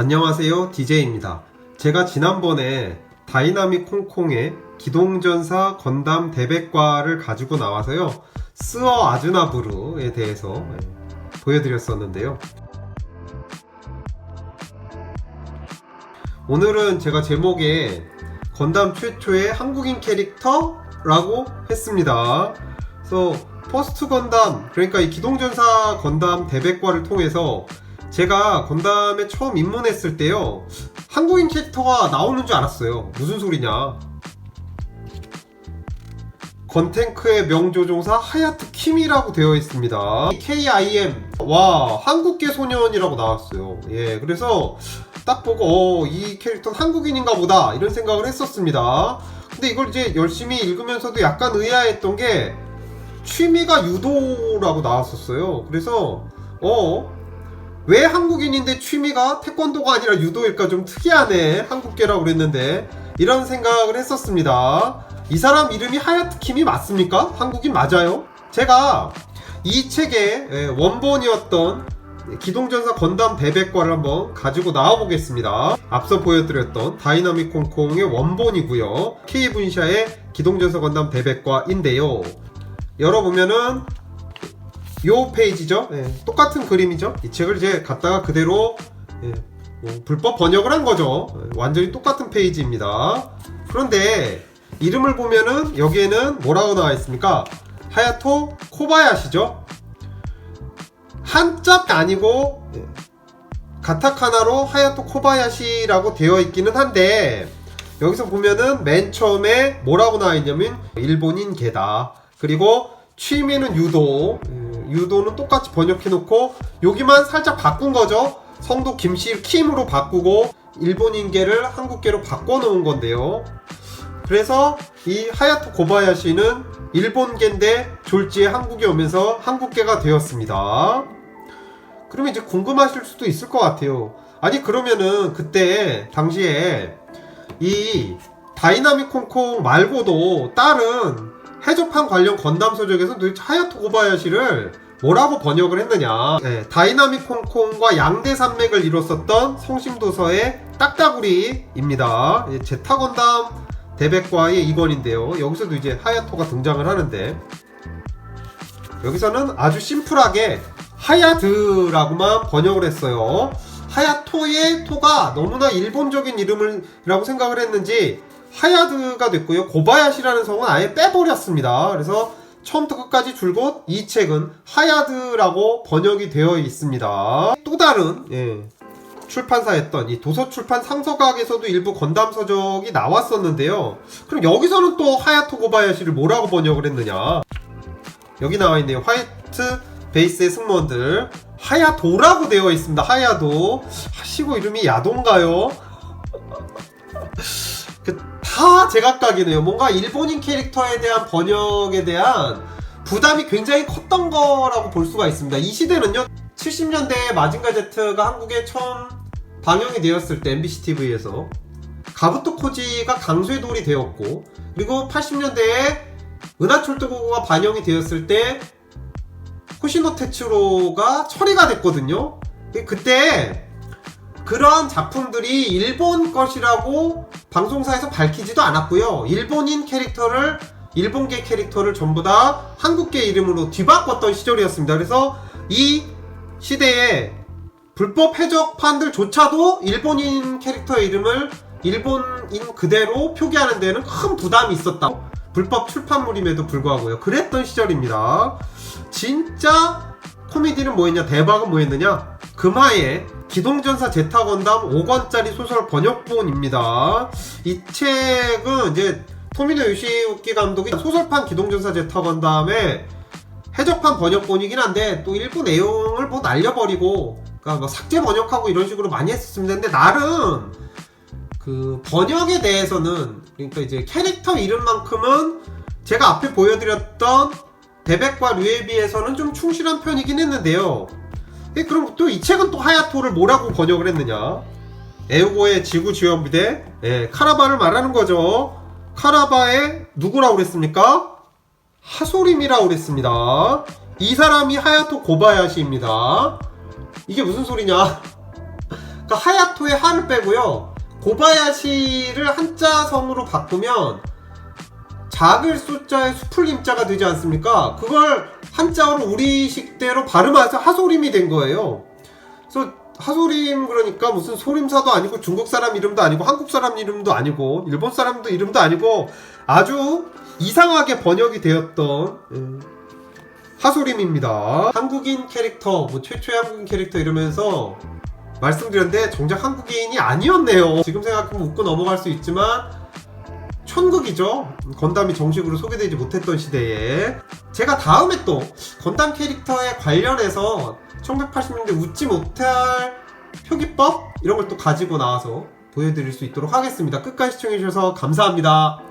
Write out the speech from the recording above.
안녕하세요. DJ입니다. 제가 지난번에 다이나믹 콩콩의 기동전사 건담 대백과를 가지고 나와서요. 스어 아즈나부르에 대해서 예, 보여드렸었는데요. 오늘은 제가 제목에 건담 최초의 한국인 캐릭터라고 했습니다. 그래서 퍼스트 건담, 그러니까 이 기동전사 건담 대백과를 통해서 제가 건담에 처음 입문했을 때요. 한국인 캐릭터가 나오는 줄 알았어요. 무슨 소리냐. 건탱크의 명조종사 하야트 킴이라고 되어 있습니다. KIM. 와, 한국계 소년이라고 나왔어요. 예, 그래서 딱 보고, 어, 이 캐릭터는 한국인인가 보다. 이런 생각을 했었습니다. 근데 이걸 이제 열심히 읽으면서도 약간 의아했던 게, 취미가 유도라고 나왔었어요. 그래서, 어, 왜 한국인인데 취미가 태권도가 아니라 유도일까 좀 특이하네. 한국계라고 그랬는데. 이런 생각을 했었습니다. 이 사람 이름이 하야트 킴이 맞습니까? 한국인 맞아요? 제가 이 책의 예, 원본이었던 기동전사 건담 대백과를 한번 가지고 나와보겠습니다. 앞서 보여드렸던 다이나믹 콩콩의 원본이고요. K분샤의 기동전사 건담 대백과인데요. 열어보면은 요 페이지죠. 예, 똑같은 그림이죠. 이 책을 이제 갖다가 그대로 예, 뭐 불법 번역을 한 거죠. 예, 완전히 똑같은 페이지입니다. 그런데 이름을 보면은 여기에는 뭐라고 나와 있습니까? 하야토 코바야시죠. 한자가 아니고 예, 가타카나로 하야토 코바야시라고 되어 있기는 한데 여기서 보면은 맨 처음에 뭐라고 나와 있냐면 일본인 개다. 그리고 취미는 유도. 예, 유도는 똑같이 번역해 놓고 여기만 살짝 바꾼 거죠. 성도 김씨 킴으로 바꾸고 일본인계를 한국계로 바꿔 놓은 건데요. 그래서 이 하야토 고바야시는 일본계인데 졸지에 한국에 오면서 한국계가 되었습니다. 그러면 이제 궁금하실 수도 있을 것 같아요. 아니 그러면은 그때 당시에 이 다이나믹 콩콩 말고도 다른 해적판 관련 건담 소적에서 도대체 하야토 고바야시를 뭐라고 번역을 했느냐. 네, 다이나믹 콩콩과 양대 산맥을 이뤘었던 성심도서의 딱따구리입니다. 예, 제타 건담 대백과의 이건인데요. 여기서도 이제 하야토가 등장을 하는데 여기서는 아주 심플하게 하야드라고만 번역을 했어요. 하야토의 토가 너무나 일본적인 이름이라고 생각을 했는지 하야드가 됐고요. 고바야시라는 성은 아예 빼버렸습니다. 그래서 처음부터 끝까지 줄곧 이 책은 하야드라고 번역이 되어 있습니다. 또 다른 예, 출판사였던 이 도서출판 상서각에서도 일부 건담 서적이 나왔었는데요. 그럼 여기서는 또 하야토 고바야시를 뭐라고 번역을 했느냐? 여기 나와 있네요. 화이트 베이스의 승무원들 하야도라고 되어 있습니다. 하야도 하시고 이름이 야도인가요? 그 다 제각각이네요. 뭔가 일본인 캐릭터에 대한 번역에 대한 부담이 굉장히 컸던 거라고 볼 수가 있습니다. 이 시대는요. 70년대에 마징가 제트가 한국에 처음 방영이 되었을 때 MBC TV에서 가부토 코지가 강쇄돌이 되었고 그리고 80년대에 은하철도고가 반영이 되었을 때 호시노 테츠로가 처리가 됐거든요. 그때 그런 작품들이 일본 것이라고 방송사에서 밝히지도 않았고요. 일본인 캐릭터를 일본계 캐릭터를 전부 다 한국계 이름으로 뒤바꿨던 시절이었습니다. 그래서 이 시대에 불법 해적판들조차도 일본인 캐릭터 이름을 일본인 그대로 표기하는 데는 큰 부담이 있었다. 불법 출판물임에도 불구하고요. 그랬던 시절입니다. 진짜 코미디는 뭐였냐? 대박은 뭐였느냐? 금화의 기동전사 제타 건담 5권짜리 소설 번역본입니다. 이 책은 이제 토미노 요시우키 감독이 소설판 기동전사 제타 건담의 해적판 번역본이긴 한데 또 일부 내용을 뭐 날려버리고 그러니까 뭐 삭제 번역하고 이런 식으로 많이 했었습니다. 근데 나름 그 번역에 대해서는 그러니까 이제 캐릭터 이름만큼은 제가 앞에 보여드렸던 데백과 류에 비해서는 좀 충실한 편이긴 했는데요. 예, 그럼 또 이 책은 또 하야토를 뭐라고 번역을 했느냐? 에우고의 지구 지원 부대 예, 카라바를 말하는 거죠. 카라바의 누구라고 그랬습니까? 하소림이라고 그랬습니다. 이 사람이 하야토 고바야시입니다. 이게 무슨 소리냐? 그러니까 하야토의 하를 빼고요. 고바야시를 한자 성으로 바꾸면 작을 숫자의 수풀림자가 되지 않습니까? 그걸 한자어로 우리식대로 발음해서 하소림이 된 거예요. 그래서 하소림 그러니까 무슨 소림사도 아니고 중국 사람 이름도 아니고 한국 사람 이름도 아니고 일본 사람도 이름도 아니고 아주 이상하게 번역이 되었던 음, 하소림입니다. 한국인 캐릭터, 뭐 최초의 한국인 캐릭터 이러면서 말씀드렸는데 정작 한국인이 아니었네요. 지금 생각하면 웃고 넘어갈 수 있지만 천극이죠. 건담이 정식으로 소개되지 못했던 시대에 제가 다음에 또 건담 캐릭터에 관련해서 1980년대 웃지 못할 표기법 이런 걸 또 가지고 나와서 보여드릴 수 있도록 하겠습니다. 끝까지 시청해주셔서 감사합니다.